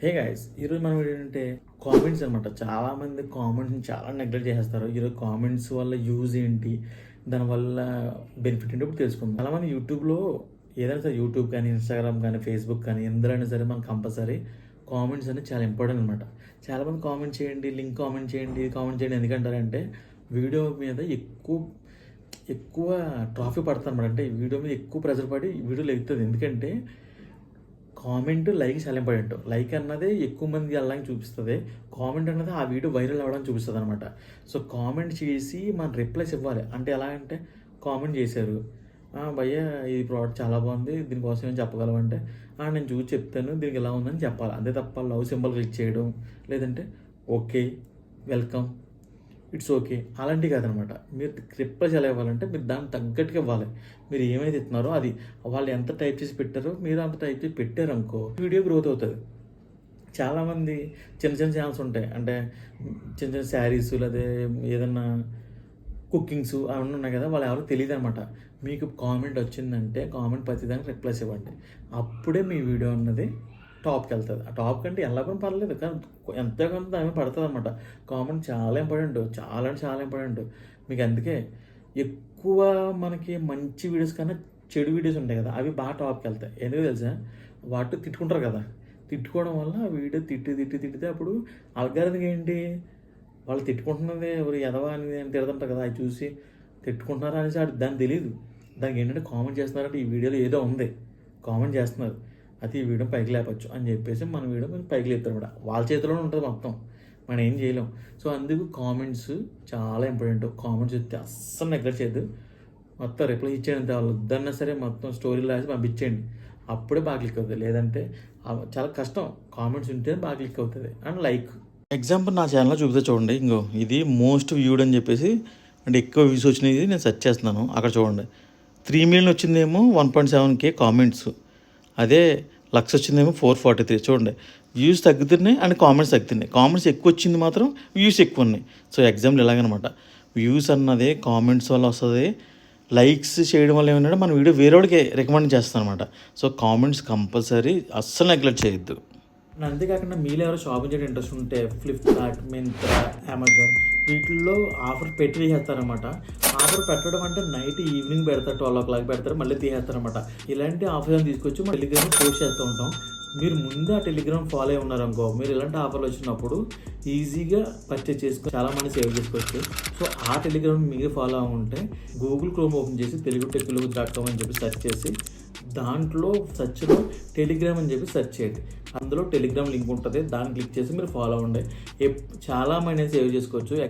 Hey guys ఈరోజు మనం ఏంటంటే కామెంట్స్ అనమాట చాలామంది కామెంట్స్ని చాలా నెగ్లెక్ట్ చేస్తారు ఈరోజు కామెంట్స్ వల్ల యూజ్ ఏంటి దానివల్ల బెనిఫిట్ ఏంటి ఇప్పుడు తెలుసుకుందాం. చాలా మంది యూట్యూబ్లో ఏదైనా సరే యూట్యూబ్ కానీ ఇన్స్టాగ్రామ్ కానీ ఫేస్బుక్ కానీ ఎందులో సరే మనకు కంపల్సరీ కామెంట్స్ అనేది చాలా ఇంపార్టెంట్ అనమాట చాలామంది కామెంట్ చేయండి లింక్ కామెంట్ చేయండి కామెంట్ చేయండి. ఎందుకంటారంటే వీడియో మీద ఎక్కువ ఎక్కువ ట్రాఫిక్ పడుతుంది అనమాట అంటే ఈ వీడియో మీద ఎక్కువ ప్రెజర్ పడి వీడియోలు వీడియో ఎందుకంటే కామెంట్ లైక్ చాలా ఇంపార్టెంట్ లైక్ అన్నదే ఎక్కువ మంది వెళ్ళడానికి చూపిస్తుంది. కామెంట్ అన్నది ఆ వీడియో వైరల్ అవ్వడానికి చూపిస్తుంది అనమాట సో కామెంట్ చేసి మన రిప్లైస్ ఇవ్వాలి. అంటే ఎలా అంటే కామెంట్ చేశారు. భయ్యా భయ్య ఈ ప్రోడక్ట్ చాలా బాగుంది. దీనికోసం ఏం చెప్పగలమంటే నేను చూసి చెప్తాను. దీనికి ఎలా ఉందని చెప్పాలి. అంతే తప్ప లవ్ సింబల్ క్లిక్ చేయడం లేదంటే ఓకే వెల్కమ్. It's okay. అలాంటివి కాదనమాట. మీరు రిప్లైస్ ఎలా ఇవ్వాలంటే మీరు దానికి తగ్గట్టుగా ఇవ్వాలి. మీరు ఏమైతే ఇస్తున్నారో అది. వాళ్ళు ఎంత టైప్ చేసి పెట్టారో మీరు అంత టైప్ చేసి పెట్టారనుకో వీడియో గ్రోత్ అవుతుంది. చాలామంది చిన్న చిన్న ఛానల్స్ ఉంటాయి. అంటే చిన్న చిన్న శారీస్ లేదా ఏదన్నా కుకింగ్స్ అవన్నీ ఉన్నాయి కదా వాళ్ళు ఎవరు తెలియదు అనమాట మీకు కామెంట్ వచ్చిందంటే కామెంట్ ప్రతిదానికి రిప్లైస్ ఇవ్వండి. అప్పుడే మీ వీడియో అన్నది టాప్కి వెళ్తుంది ఆ టాప్ కంటే ఎలాగో పర్లేదు కానీ ఎంతో కొంత దాని పడుతుంది అనమాట కామెంట్ చాలా ఇంపార్టెంట్ చాలా అంటే చాలా ఇంపార్టెంట్. మీకు అందుకే ఎక్కువ మనకి మంచి వీడియోస్ కన్నా చెడు వీడియోస్ ఉంటాయి కదా అవి బాగా టాప్కి వెళ్తాయి ఎందుకు తెలుసా? వాటి తిట్టుకుంటారు కదా. తిట్టుకోవడం వల్ల ఆ వీడియో తిట్టి తిట్టి తిట్టితే అప్పుడు అల్గారిథం ఏంటి? వాళ్ళు తిట్టుకుంటున్నది ఎవరు ఎదవా అని అని తిడుతుంటారు కదా అది చూసి తిట్టుకుంటున్నారా అనేసి దానికి తెలియదు దానికి ఏంటంటే కామెంట్ చేస్తున్నారంటే ఈ వీడియోలో ఏదో ఉంది. కామెంట్ చేస్తున్నారు. అది వీడియో పైకి లేపచ్చు అని చెప్పేసి మన వీడియో కొంచెం పైకి లేపుతారు కూడా. వాళ్ళ చేతిలోనే ఉంటుంది మొత్తం. మనం ఏం చేయలేం. సో అందుకు కామెంట్స్ చాలా ఇంపార్టెంట్ కామెంట్స్ చెప్తే అస్సలు నెగ్లెక్ట్ చేయద్దు. మొత్తం రిప్లై ఇచ్చేయండి వాళ్ళు. వద్దన్నా సరే మొత్తం స్టోరీ రాసి పంపించేయండి. అప్పుడే బాగా క్లిక్ అవుతుంది. లేదంటే చాలా కష్టం. కామెంట్స్ ఉంటే బాగా క్లిక్ అవుతుంది. అండ్ లైక్ ఎగ్జాంపుల్ నా ఛానల్లో చూపితే చూడండి. ఇంకో ఇది మోస్ట్ వ్యూడ్ అని చెప్పేసి అంటే ఎక్కువ వ్యూస్ వచ్చినాయి నేను సెర్చ్ చేస్తున్నాను. అక్కడ చూడండి. త్రీ మిలియన్ వచ్చిందేమో one point seven K comments అదే లక్ష వచ్చిందేమో ఫోర్ ఫార్టీ త్రీ చూడండి. వ్యూస్ తగ్గుతున్నాయి అండ్ కామెంట్స్ తగ్గుతున్నాయి. కామెంట్స్ ఎక్కువ వచ్చింది మాత్రం వ్యూస్ ఎక్కువ ఉన్నాయి. సో ఎగ్జాంపుల్ ఇలాగనమాట. వ్యూస్ అన్నది కామెంట్స్ వల్ల వస్తుంది. లైక్స్ చేయడం వల్ల ఏమంటే మన వీడియో వేరేవాడికి రికమెండ్ చేస్తాను అనమాట సో కామెంట్స్ కంపల్సరీ అస్సలు నెగ్లెక్ట్ చేయొద్దు. అంతేకాకుండా మీలో ఎవరో షాపింగ్ చేయడం ఇంట్రెస్ట్ ఉంటే ఫ్లిప్కార్ట్ మింత్రా అమెజాన్ వీటిల్లో ఆఫర్ పెట్టి చేస్తారనమాట ఆఫర్ పెట్టడం అంటే నైట్ ఈవినింగ్ పెడతారు ట్వెల్వ్ ఓ క్లాక్ పెడతారు మళ్ళీ తీసేస్తారనమాట ఇలాంటి ఆఫర్స్ తీసుకొచ్చి మన టెలిగ్రామ్ పోస్ట్ చేస్తూ ఉంటాం. మీరు ముందే ఆ టెలిగ్రామ్ ఫాలో అయి ఉన్నారనుకో మీరు ఇలాంటి ఆఫర్లు వచ్చినప్పుడు ఈజీగా పర్చేస్ చేసుకొని చాలా మంది సేవ్ చేసుకోవచ్చు. సో ఆ టెలిగ్రామ్ మీరు ఫాలో అవ్వ ఉంటే గూగుల్ క్రోమ్ ఓపెన్ చేసి తెలుగు టెక్నాలజీ డాట్ కామ్ అని చెప్పి సెర్చ్ చేసి దాంట్లో సెర్చ్లో టెలిగ్రామ్ అని చెప్పి సెర్చ్ చేయండి. అందులో టెలిగ్రామ్ లింక్ ఉంటుంది దాన్ని క్లిక్ చేసి మీరు ఫాలో అవ్వండి. ఎప్- చాలా మనీ సేవ్ చేసుకోవచ్చు.